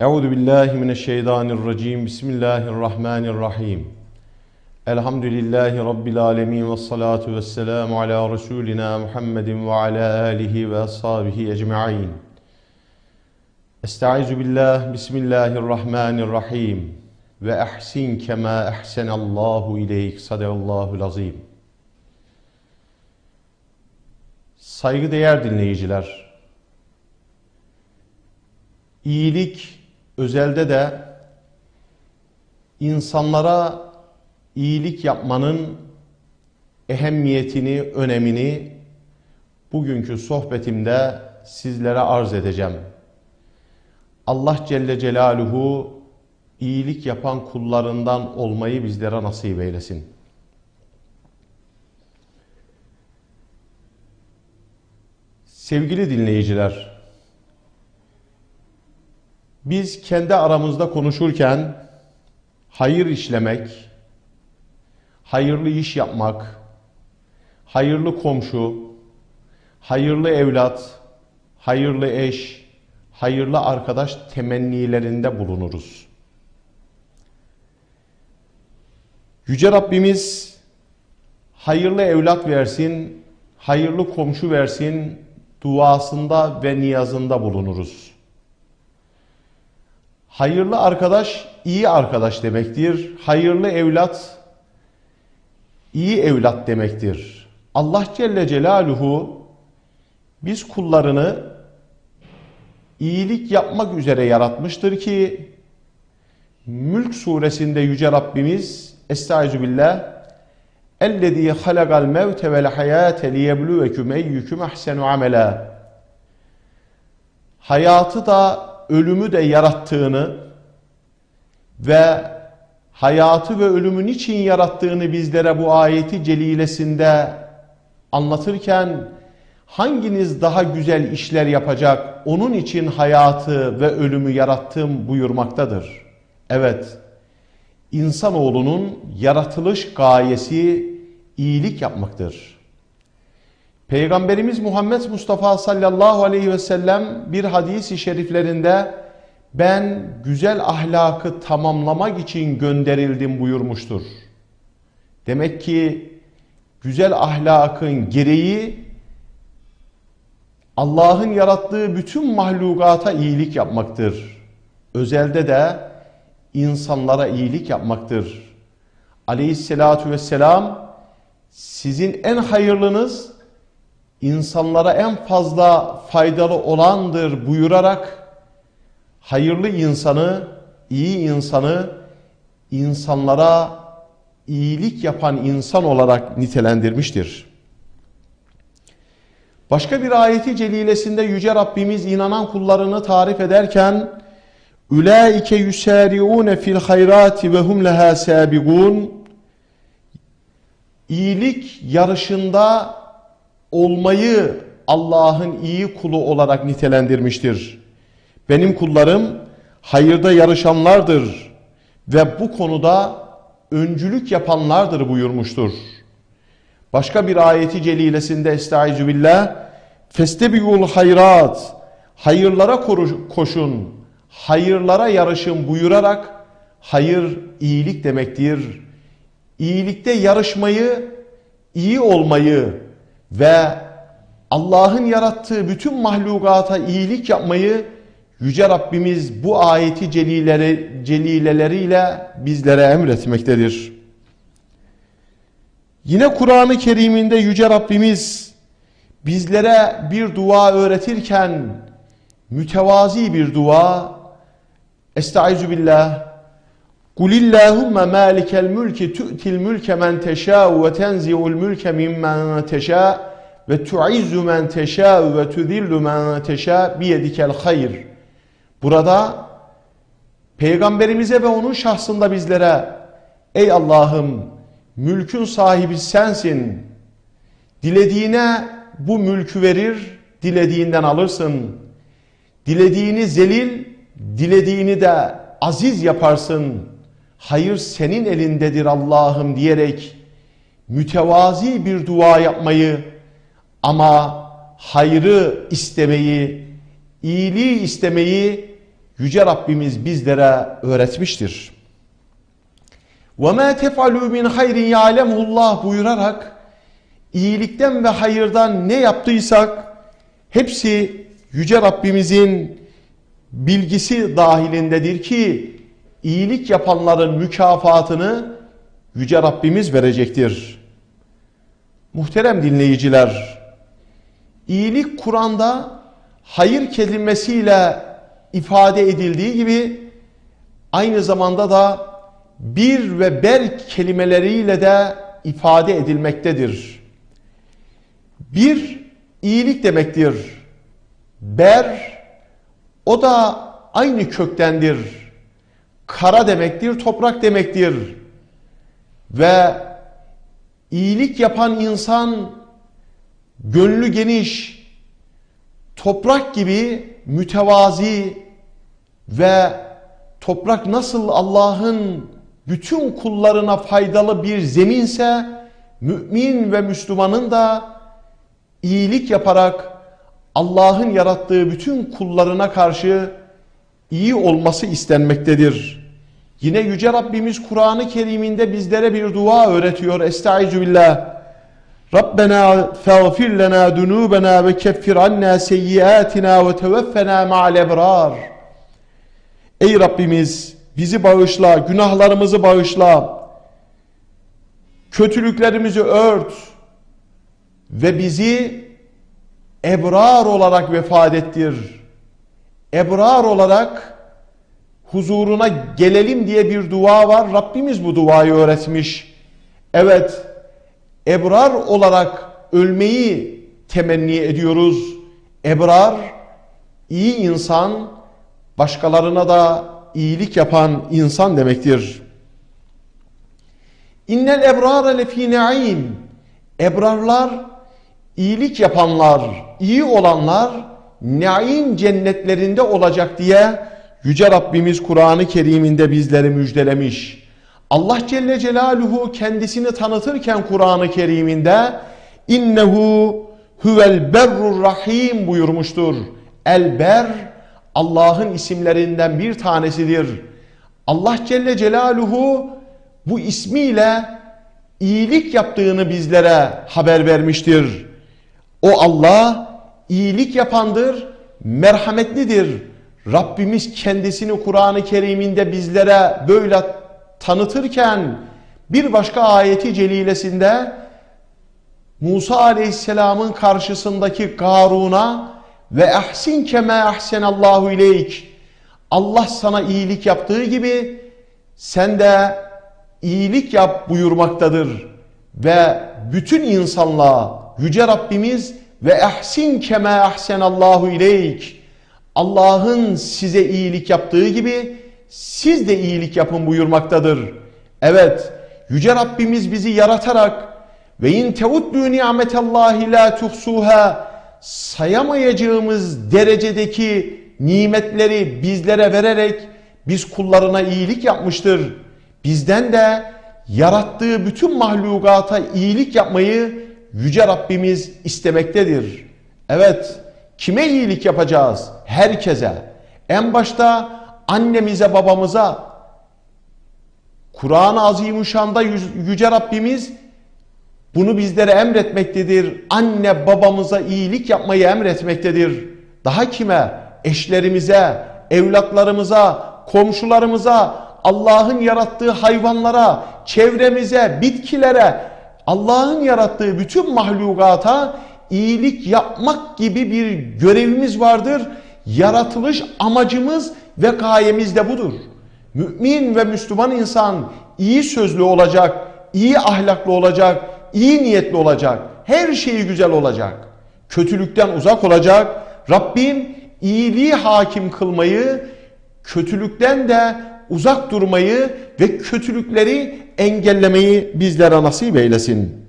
Euzu billahi mineşşeytanirracim. Bismillahirrahmanirrahim. Elhamdülillahi rabbil alamin ve salatu vesselamu ala resulina Muhammedin ve ala alihi ve ashabihi ecmaîn. Estaizu billah. Bismillahirrahmanirrahim. Ve ahsin kema ahsenallahu ileyk. Sadakallahul azim. Saygıdeğer dinleyiciler, iyilik özelde de insanlara iyilik yapmanın ehemmiyetini, önemini bugünkü sohbetimde sizlere arz edeceğim. Allah Celle Celaluhu iyilik yapan kullarından olmayı bizlere nasip eylesin. Sevgili dinleyiciler, biz kendi aramızda konuşurken hayır işlemek, hayırlı iş yapmak, hayırlı komşu, hayırlı evlat, hayırlı eş, hayırlı arkadaş temennilerinde bulunuruz. Yüce Rabbimiz hayırlı evlat versin, hayırlı komşu versin duasında ve niyazında bulunuruz. Hayırlı arkadaş iyi arkadaş demektir. Hayırlı evlat iyi evlat demektir. Allah Celle Celaluhu biz kullarını iyilik yapmak üzere yaratmıştır ki Mülk suresinde yüce Rabbimiz Estaizu billah Ellezî halagal mevte vel hayâte liyebluvekum eyyüküm ahsenu amela Hayatı da ölümü de yarattığını ve hayatı ve ölümün için yarattığını bizlere bu ayeti celilesinde anlatırken hanginiz daha güzel işler yapacak onun için hayatı ve ölümü yarattım buyurmaktadır. Evet, insanoğlunun yaratılış gayesi iyilik yapmaktır. Peygamberimiz Muhammed Mustafa sallallahu aleyhi ve sellem bir hadisi şeriflerinde ben güzel ahlakı tamamlamak için gönderildim buyurmuştur. Demek ki güzel ahlakın gereği Allah'ın yarattığı bütün mahlukata iyilik yapmaktır. Özelde de insanlara iyilik yapmaktır. Aleyhisselatu vesselam sizin en hayırlınız insanlara en fazla faydalı olandır buyurarak hayırlı insanı, iyi insanı insanlara iyilik yapan insan olarak nitelendirmiştir. Başka bir ayeti celilesinde Yüce Rabbimiz inanan kullarını tarif ederken Ulaike yusari'un fil hayrati ve hum leha sabiqun İyilik yarışında olmayı Allah'ın iyi kulu olarak nitelendirmiştir. Benim kullarım hayırda yarışanlardır ve bu konuda öncülük yapanlardır buyurmuştur. Başka bir ayeti celilesinde Estaizu billah Festebiul hayrat Hayırlara koşun, hayırlara yarışın buyurarak hayır iyilik demektir. İyilikte yarışmayı, iyi olmayı ve Allah'ın yarattığı bütün mahlukata iyilik yapmayı Yüce Rabbimiz bu ayeti celileri, celileleriyle bizlere emretmektedir. Yine Kur'an-ı Kerim'inde Yüce Rabbimiz bizlere bir dua öğretirken mütevazi bir dua Estaizu billah Kulillahumma malikel mülki tu'til mülke men teşâ'u ve tenzi'ul mülke mimmen teşâ' ve tu'izzu men teşâ'u ve tudillu men teşâ' biyedikel hayr. Burada Peygamberimize ve onun şahsında bizlere ey Allah'ım mülkün sahibi sensin. Dilediğine bu mülkü verir, dilediğinden alırsın. Dilediğini zelil, dilediğini de aziz yaparsın Hayır senin elindedir Allah'ım diyerek mütevazi bir dua yapmayı ama hayrı istemeyi, iyiliği istemeyi Yüce Rabbimiz bizlere öğretmiştir. وَمَا تَفْعَلُوا مِنْ خَيْرٍ يَعْلَمُهُ اللّٰهِ buyurarak iyilikten ve hayırdan ne yaptıysak hepsi Yüce Rabbimizin bilgisi dahilindedir ki iyilik yapanların mükafatını Yüce Rabbimiz verecektir. Muhterem dinleyiciler, iyilik Kur'an'da hayır kelimesiyle ifade edildiği gibi aynı zamanda da bir ve ber kelimeleriyle de ifade edilmektedir. Bir iyilik demektir. Ber o da aynı köktendir. Kara demektir, toprak demektir. Ve iyilik yapan insan gönlü geniş, toprak gibi mütevazi ve toprak nasıl Allah'ın bütün kullarına faydalı bir zeminse mümin ve Müslümanın da iyilik yaparak Allah'ın yarattığı bütün kullarına karşı iyi olması istenmektedir. Yine Yüce Rabbimiz Kur'an-ı Kerim'inde bizlere bir dua öğretiyor. Estaizu billah. Rabbena feğfir lena dunubena ve keffir anna seyyiatina ve tevaffena ma'al ebrar. Ey Rabbimiz bizi bağışla, günahlarımızı bağışla, kötülüklerimizi ört ve bizi ebrar olarak vefat ettir. Ebrar olarak huzuruna gelelim diye bir dua var. Rabbimiz bu duayı öğretmiş. Evet, ebrar olarak ölmeyi temenni ediyoruz. Ebrar, iyi insan, başkalarına da iyilik yapan insan demektir. İnnel ebrara lefî ne'im. Ebrarlar, iyilik yapanlar, iyi olanlar naim cennetlerinde olacak diye Yüce Rabbimiz Kur'an-ı Kerim'inde bizleri müjdelemiş. Allah Celle Celaluhu kendisini tanıtırken Kur'an-ı Kerim'inde innehu huvel berrur rahim buyurmuştur. El ber Allah'ın isimlerinden bir tanesidir. Allah Celle Celaluhu bu ismiyle iyilik yaptığını bizlere haber vermiştir. O Allah iyilik yapandır, merhametlidir. Rabbimiz kendisini Kur'an-ı Kerim'inde bizlere böyle tanıtırken bir başka ayeti celilesinde Musa Aleyhisselam'ın karşısındaki Karun'a ve ahsin kema ahsenallahu ileyk Allah sana iyilik yaptığı gibi sen de iyilik yap buyurmaktadır. Ve bütün insanlığa Yüce Rabbimiz ve ahsin kema ahsenallahu ileyk Allah'ın size iyilik yaptığı gibi siz de iyilik yapın buyurmaktadır. Evet, Yüce Rabbimiz bizi yaratarak ve in teuddu ni'metallahi la tuhsuha sayamayacağımız derecedeki nimetleri bizlere vererek biz kullarına iyilik yapmıştır. Bizden de yarattığı bütün mahlukata iyilik yapmayı Yüce Rabbimiz istemektedir. Evet, kime iyilik yapacağız? Herkese. En başta annemize, babamıza. Kur'an-ı Azimuşşan'da Yüce Rabbimiz bunu bizlere emretmektedir. Anne babamıza iyilik yapmayı emretmektedir. Daha kime? Eşlerimize, evlatlarımıza, komşularımıza, Allah'ın yarattığı hayvanlara, çevremize, bitkilere, Allah'ın yarattığı bütün mahlukata iyilik yapmak gibi bir görevimiz vardır. Yaratılış amacımız ve gayemiz de budur. Mümin ve Müslüman insan iyi sözlü olacak, iyi ahlaklı olacak, iyi niyetli olacak, her şeyi güzel olacak, kötülükten uzak olacak. Rabbim iyiliği hakim kılmayı, kötülükten de uzak durmayı ve kötülükleri engellemeyi bizlere nasip eylesin.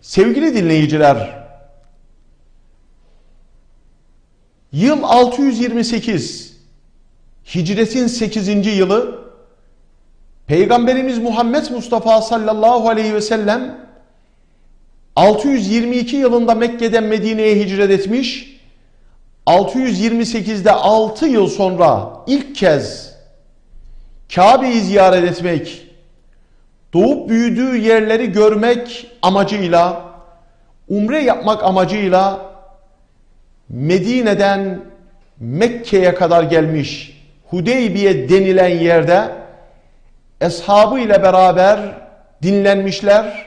Sevgili dinleyiciler, yıl 628, hicretin 8. yılı, Peygamberimiz Muhammed Mustafa sallallahu aleyhi ve sellem 622 yılında Mekke'den Medine'ye hicret etmiş. 628'de 6 yıl sonra ilk kez Kabe'yi ziyaret etmek, doğup büyüdüğü yerleri görmek amacıyla, umre yapmak amacıyla Medine'den Mekke'ye kadar gelmiş Hudeybiye denilen yerde eshabı ile beraber dinlenmişler.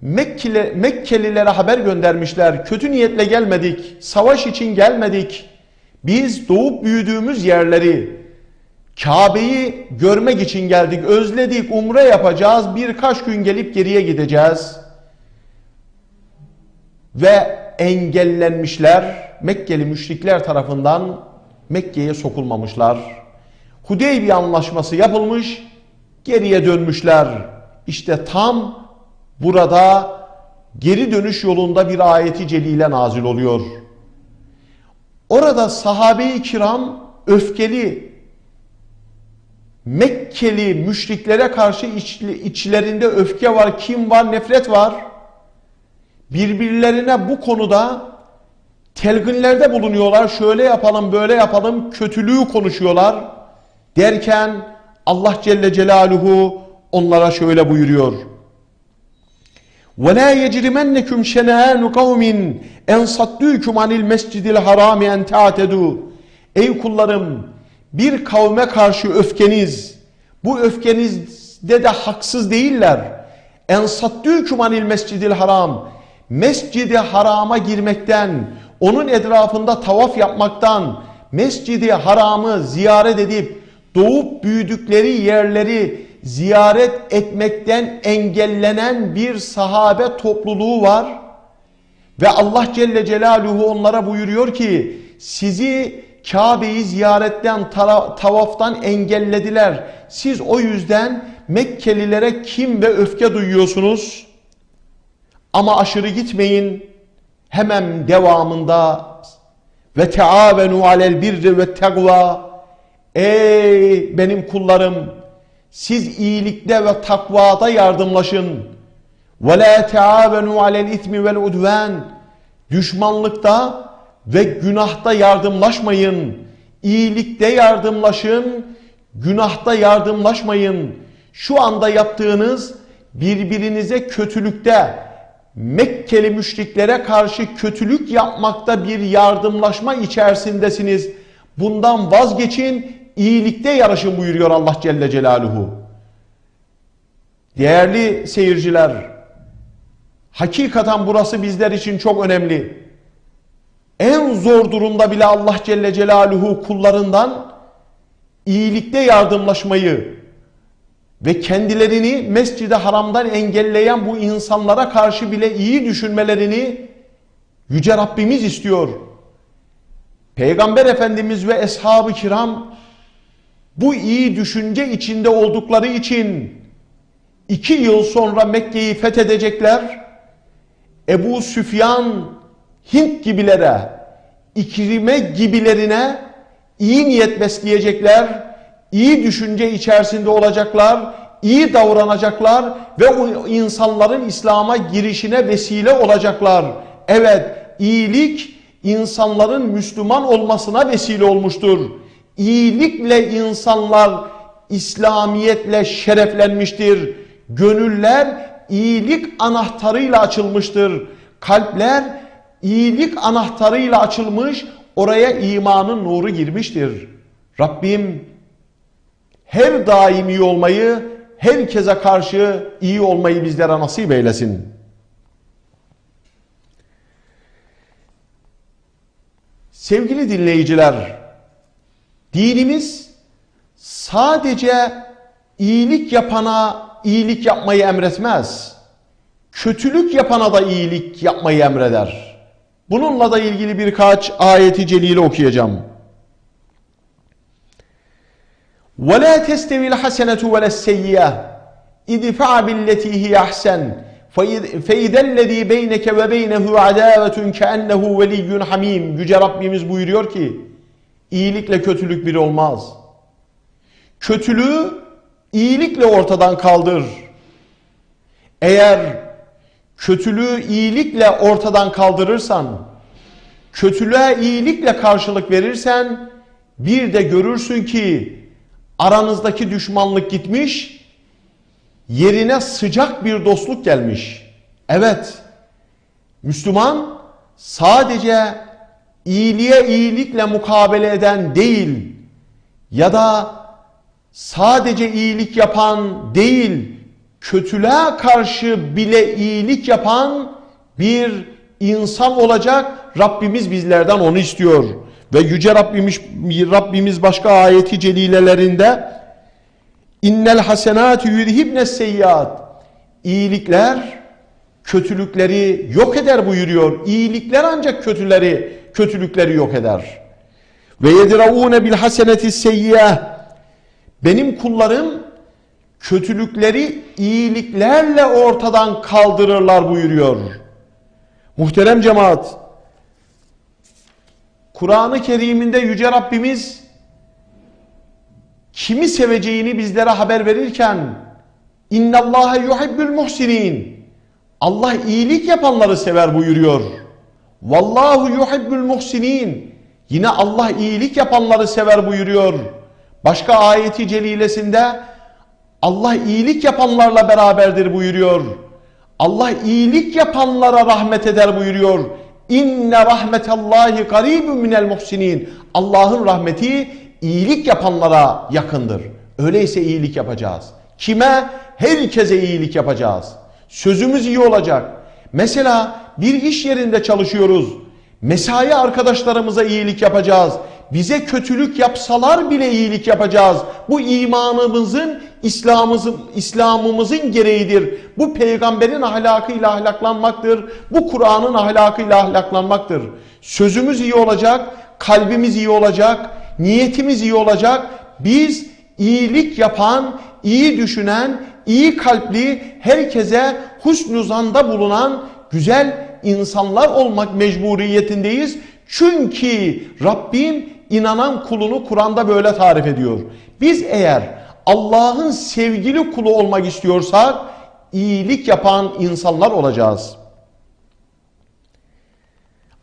Mekkeli, Mekkelilere haber göndermişler. Kötü niyetle gelmedik, savaş için gelmedik. Biz doğup büyüdüğümüz yerleri, Kabe'yi görmek için geldik, özledik, umre yapacağız, birkaç gün gelip geriye gideceğiz. Ve engellenmişler, Mekkeli müşrikler tarafından Mekke'ye sokulmamışlar. Hudeybiye anlaşması yapılmış, geriye dönmüşler. İşte tam burada geri dönüş yolunda bir ayeti celile nazil oluyor. Orada sahabe-i kiram öfkeli, Mekkeli müşriklere karşı içlerinde öfke var, kim var, nefret var. Birbirlerine bu konuda telginlerde bulunuyorlar. Şöyle yapalım, böyle yapalım, kötülüğü konuşuyorlar. Derken Allah Celle Celaluhu onlara şöyle buyuruyor. وَلَا يَجْرِمَنَّكُمْ شَنَآنُ قَوْمٍ اَنْ صَدُّوكُمْ عَنِ الْمَسْجِدِ الْحَرَامِ اَنْ تَعْتَدُوا Ey kullarım bir kavme karşı öfkeniz, bu öfkenizde de haksız değiller. En saddûkum anil mescidil haram. Mescidi harama girmekten, onun etrafında tavaf yapmaktan, mescidi haramı ziyaret edip doğup büyüdükleri yerleri ziyaret etmekten engellenen bir sahabe topluluğu var. Ve Allah Celle Celaluhu onlara buyuruyor ki sizi Kabe'yi ziyaretten, tavaftan engellediler. Siz o yüzden Mekkelilere kim ve öfke duyuyorsunuz. Ama aşırı gitmeyin. Hemen devamında ve teavenu alel birri ve tegva Ey benim kullarım siz iyilikte ve takvada yardımlaşın. Ve la teavenu alel itmi vel udven düşmanlıkta ve günahta yardımlaşmayın. İyilikte yardımlaşın, günahta yardımlaşmayın. Şu anda yaptığınız birbirinize kötülükte, Mekkeli müşriklere karşı kötülük yapmakta bir yardımlaşma içerisindesiniz. Bundan vazgeçin, iyilikte yarışın buyuruyor Allah Celle Celaluhu. Değerli seyirciler, hakikaten burası bizler için çok önemli. En zor durumda bile Allah Celle Celaluhu kullarından iyilikte yardımlaşmayı ve kendilerini mescidi haramdan engelleyen bu insanlara karşı bile iyi düşünmelerini Yüce Rabbimiz istiyor. Peygamber Efendimiz ve Eshab-ı Kiram bu iyi düşünce içinde oldukları için iki yıl sonra Mekke'yi fethedecekler. Ebu Süfyan Hint gibilere, İkrime gibilerine iyi niyet besleyecekler, iyi düşünce içerisinde olacaklar, iyi davranacaklar ve o insanların İslam'a girişine vesile olacaklar. Evet, iyilik insanların Müslüman olmasına vesile olmuştur. İyilikle insanlar İslamiyetle şereflenmiştir. Gönüller iyilik anahtarıyla açılmıştır. Kalpler iyilik anahtarıyla açılmış, oraya imanın nuru girmiştir. Rabbim her daim iyi olmayı, herkese karşı iyi olmayı bizlere nasip eylesin. Sevgili dinleyiciler, dinimiz sadece iyilik yapana iyilik yapmayı emretmez. Kötülük yapana da iyilik yapmayı emreder. Bununla da ilgili birkaç ayeti celile okuyacağım. وَلَا تَسْتَوِي الْحَسَنَةُ وَلَا السَّيِّئَةُ اِدْفَعَ بِالَّتِي هِيَ أَحْسَنُ فَاِذَا الَّذ۪ي بَيْنَكَ وَبَيْنَهُ عَدَاوَةٌ كَأَنَّهُ وَلِيٌّ حَم۪يمٌ Yüce Rabbimiz buyuruyor ki, iyilikle kötülük bir olmaz. Kötülüğü iyilikle ortadan kaldır. Eğer kötülüğü iyilikle ortadan kaldırırsan, kötülüğe iyilikle karşılık verirsen bir de görürsün ki aranızdaki düşmanlık gitmiş, yerine sıcak bir dostluk gelmiş. Evet, Müslüman sadece iyiliğe iyilikle mukabele eden değil ya da sadece iyilik yapan değil, kötülüğe karşı bile iyilik yapan bir insan olacak. Rabbimiz bizlerden onu istiyor. Ve yüce Rabbimiz, Rabbimiz başka ayeti celilelerinde innel hasenatü yudhibne seyyiat iyilikler kötülükleri yok eder buyuruyor. İyilikler ancak kötüleri kötülükleri yok eder. Ve yedraune bil haseneti seyyiyeh benim kullarım kötülükleri iyiliklerle ortadan kaldırırlar buyuruyor. Muhterem cemaat, Kur'an-ı Kerim'inde Yüce Rabbimiz kimi seveceğini bizlere haber verirken اِنَّ اللّٰهَ يُحِبُّ الْمُحْسِنِينَ Allah iyilik yapanları sever buyuruyor. Vallahu yuhibbul muhsinin. Yine Allah iyilik yapanları sever buyuruyor. Başka ayeti celilesinde Allah iyilik yapanlarla beraberdir buyuruyor. Allah iyilik yapanlara rahmet eder buyuruyor. İnne rahmetallahi garibun minel muhsinin. Allah'ın rahmeti iyilik yapanlara yakındır. Öyleyse iyilik yapacağız. Kime? Herkese iyilik yapacağız. Sözümüz iyi olacak. Mesela bir iş yerinde çalışıyoruz. Mesai arkadaşlarımıza iyilik yapacağız. Bize kötülük yapsalar bile iyilik yapacağız. Bu imanımızın, İslam'ımızın, İslam'ımızın gereğidir. Bu peygamberin ahlakıyla ahlaklanmaktır. Bu Kur'an'ın ahlakıyla ahlaklanmaktır. Sözümüz iyi olacak, kalbimiz iyi olacak, niyetimiz iyi olacak. Biz iyilik yapan, iyi düşünen, iyi kalpli, herkese husnü zanda bulunan güzel insanlar olmak mecburiyetindeyiz. Çünkü Rabbim inanan kulunu Kur'an'da böyle tarif ediyor. Biz eğer Allah'ın sevgili kulu olmak istiyorsak iyilik yapan insanlar olacağız.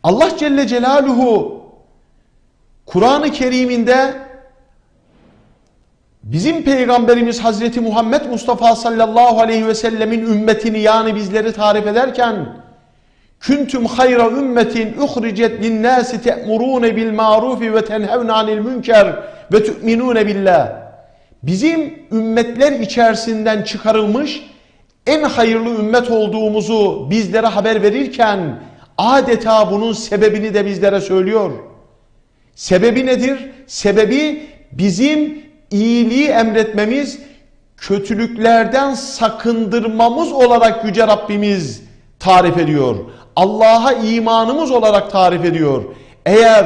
Allah Celle Celaluhu Kur'an-ı Kerim'inde bizim peygamberimiz Hazreti Muhammed Mustafa sallallahu aleyhi ve sellemin ümmetini yani bizleri tarif ederken Küntüm hayra ümmetin uhricet linnâsi te'murûne bil ma'rufi ve tenhevne anil münker ve tu'minûne billah. Bizim ümmetler içerisinden çıkarılmış en hayırlı ümmet olduğumuzu bizlere haber verirken adeta bunun sebebini de bizlere söylüyor. Sebebi nedir? Sebebi bizim iyiliği emretmemiz, kötülüklerden sakındırmamız olarak Yüce Rabbimiz tarif ediyor. Allah'a imanımız olarak tarif ediyor. Eğer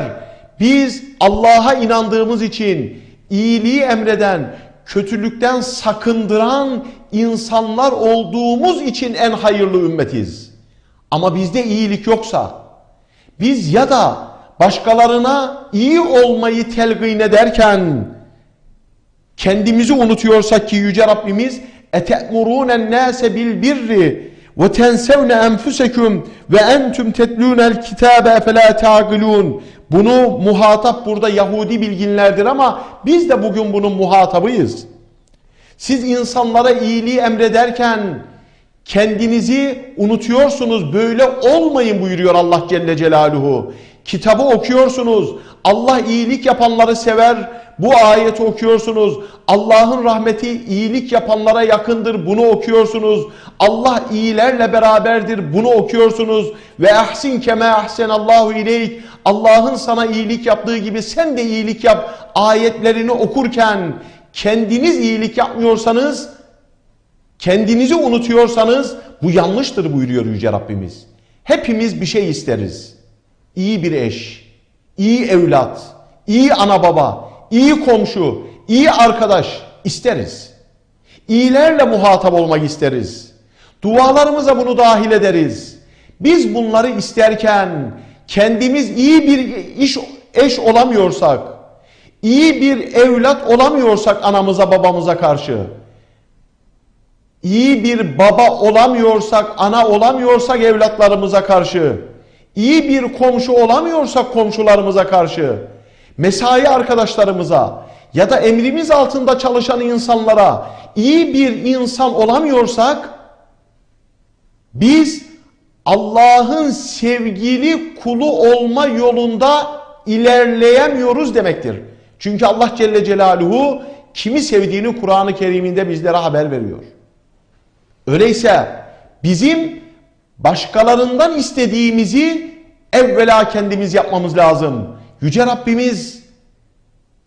biz Allah'a inandığımız için iyiliği emreden, kötülükten sakındıran insanlar olduğumuz için en hayırlı ümmetiz. Ama bizde iyilik yoksa, biz ya da başkalarına iyi olmayı telgin ederken kendimizi unutuyorsak ki Yüce Rabbimiz اَتَأْمُرُونَ النَّاسَ بِالْبِرِّ ve tensevne enfusekum ve entum tetlûnel kitâbe efelâ ta'gilûn. Bunu muhatap burada Yahudi bilginlerdir ama biz de bugün bunun muhatabıyız. Siz insanlara iyiliği emrederken kendinizi unutuyorsunuz. Böyle olmayın buyuruyor Allah Celle Celaluhu. Kitabı okuyorsunuz. Allah iyilik yapanları sever. Bu ayeti okuyorsunuz. Allah'ın rahmeti iyilik yapanlara yakındır. Bunu okuyorsunuz. Allah iyilerle beraberdir. Bunu okuyorsunuz. Ve ahsin keme ahsen Allahu ileyk. Allah'ın sana iyilik yaptığı gibi sen de iyilik yap. Ayetlerini okurken kendiniz iyilik yapmıyorsanız, kendinizi unutuyorsanız bu yanlıştır buyuruyor Yüce Rabbimiz. Hepimiz bir şey isteriz. İyi bir eş, iyi evlat, iyi ana baba, iyi komşu, iyi arkadaş isteriz. İyilerle muhatap olmak isteriz. Dualarımıza bunu dahil ederiz. Biz bunları isterken kendimiz iyi bir iş eş olamıyorsak, iyi bir evlat olamıyorsak anamıza babamıza karşı, iyi bir baba olamıyorsak, ana olamıyorsak evlatlarımıza karşı, iyi bir komşu olamıyorsak komşularımıza karşı, mesai arkadaşlarımıza ya da emrimiz altında çalışan insanlara iyi bir insan olamıyorsak biz Allah'ın sevgili kulu olma yolunda ilerleyemiyoruz demektir. Çünkü Allah Celle Celaluhu kimi sevdiğini Kur'an-ı Kerim'inde bizlere haber veriyor. Öyleyse bizim başkalarından istediğimizi evvela kendimiz yapmamız lazım. Yüce Rabbimiz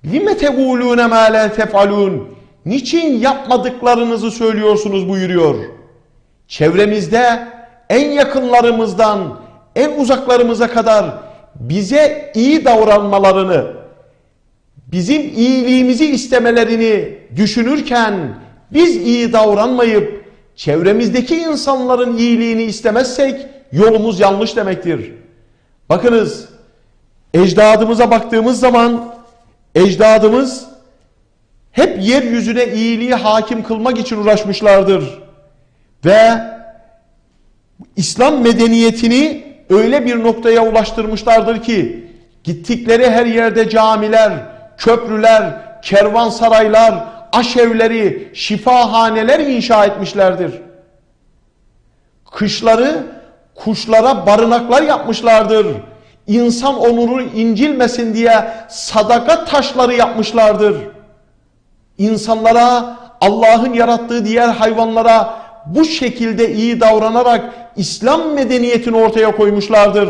lime tegulune ma la tefalun niçin yapmadıklarınızı söylüyorsunuz buyuruyor. Çevremizde en yakınlarımızdan en uzaklarımıza kadar bize iyi davranmalarını, bizim iyiliğimizi istemelerini düşünürken biz iyi davranmayıp çevremizdeki insanların iyiliğini istemezsek yolumuz yanlış demektir. Bakınız ecdadımıza baktığımız zaman ecdadımız hep yeryüzüne iyiliği hakim kılmak için uğraşmışlardır. Ve İslam medeniyetini öyle bir noktaya ulaştırmışlardır ki gittikleri her yerde camiler, köprüler, kervansaraylar, aşevleri, şifahaneler inşa etmişlerdir. Kışları kuşlara barınaklar yapmışlardır. İnsan onuru incilmesin diye sadaka taşları yapmışlardır. İnsanlara, Allah'ın yarattığı diğer hayvanlara bu şekilde iyi davranarak İslam medeniyetini ortaya koymuşlardır.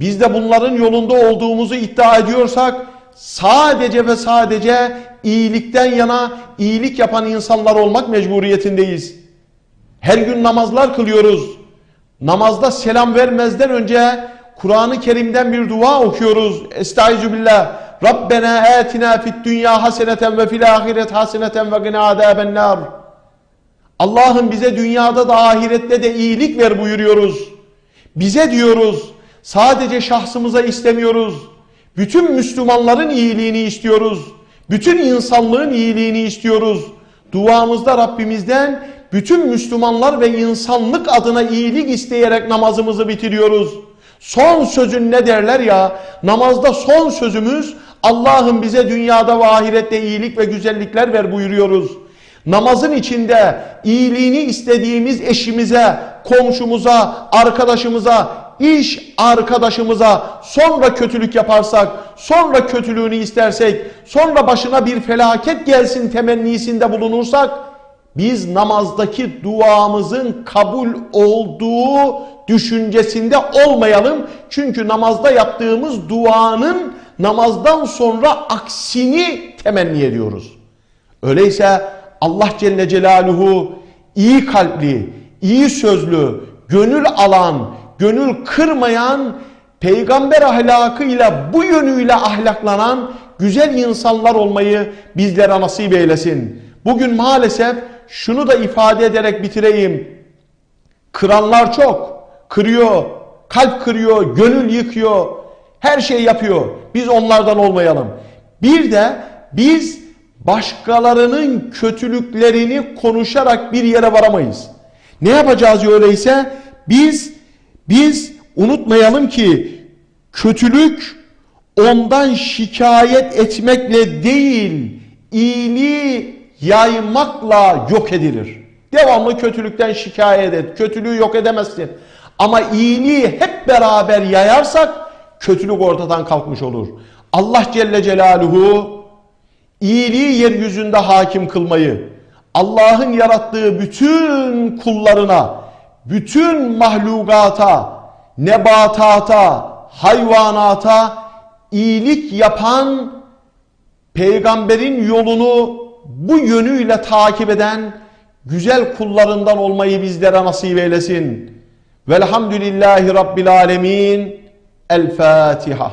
Biz de bunların yolunda olduğumuzu iddia ediyorsak sadece ve sadece iyilikten yana iyilik yapan insanlar olmak mecburiyetindeyiz. Her gün namazlar kılıyoruz. Namazda selam vermezden önce Kur'an-ı Kerim'den bir dua okuyoruz. Estaizu billah. Rabbena atina fid dünya haseneten ve fil ahiret haseneten ve gına azaben nar. Allah'ım bize dünyada da ahirette de iyilik ver buyuruyoruz. Bize diyoruz. Sadece şahsımıza istemiyoruz. Bütün Müslümanların iyiliğini istiyoruz. Bütün insanlığın iyiliğini istiyoruz. Duamızda Rabbimizden bütün Müslümanlar ve insanlık adına iyilik isteyerek namazımızı bitiriyoruz. Son sözün ne derler ya? Namazda son sözümüz Allah'ım bize dünyada ve ahirette iyilik ve güzellikler ver buyuruyoruz. Namazın içinde iyiliğini istediğimiz eşimize, komşumuza, arkadaşımıza, iş arkadaşımıza sonra kötülük yaparsak, sonra kötülüğünü istersek, sonra başına bir felaket gelsin temennisinde bulunursak, biz namazdaki duamızın kabul olduğu düşüncesinde olmayalım. Çünkü namazda yaptığımız duanın namazdan sonra aksini temenni ediyoruz. Öyleyse Allah Celle Celaluhu iyi kalpli, iyi sözlü, gönül alan, gönül kırmayan, peygamber ahlakıyla bu yönüyle ahlaklanan güzel insanlar olmayı bizlere nasip eylesin. Bugün maalesef şunu da ifade ederek bitireyim. Kıranlar çok. Kırıyor, kalp kırıyor, gönül yıkıyor, her şey yapıyor. Biz onlardan olmayalım. Bir de biz başkalarının kötülüklerini konuşarak bir yere varamayız. Ne yapacağız öyleyse? Biz biz unutmayalım ki kötülük ondan şikayet etmekle değil, iyiliği yaymakla yok edilir. Devamlı kötülükten şikayet et. Kötülüğü yok edemezsin. Ama iyiliği hep beraber yayarsak kötülük ortadan kalkmış olur. Allah Celle Celaluhu iyiliği yeryüzünde hakim kılmayı, Allah'ın yarattığı bütün kullarına, bütün mahlukata, nebatata, hayvanata iyilik yapan peygamberin yolunu bu yönüyle takip eden güzel kullarından olmayı bizlere nasip eylesin. Velhamdülillahi Rabbil Alemin. El Fatiha.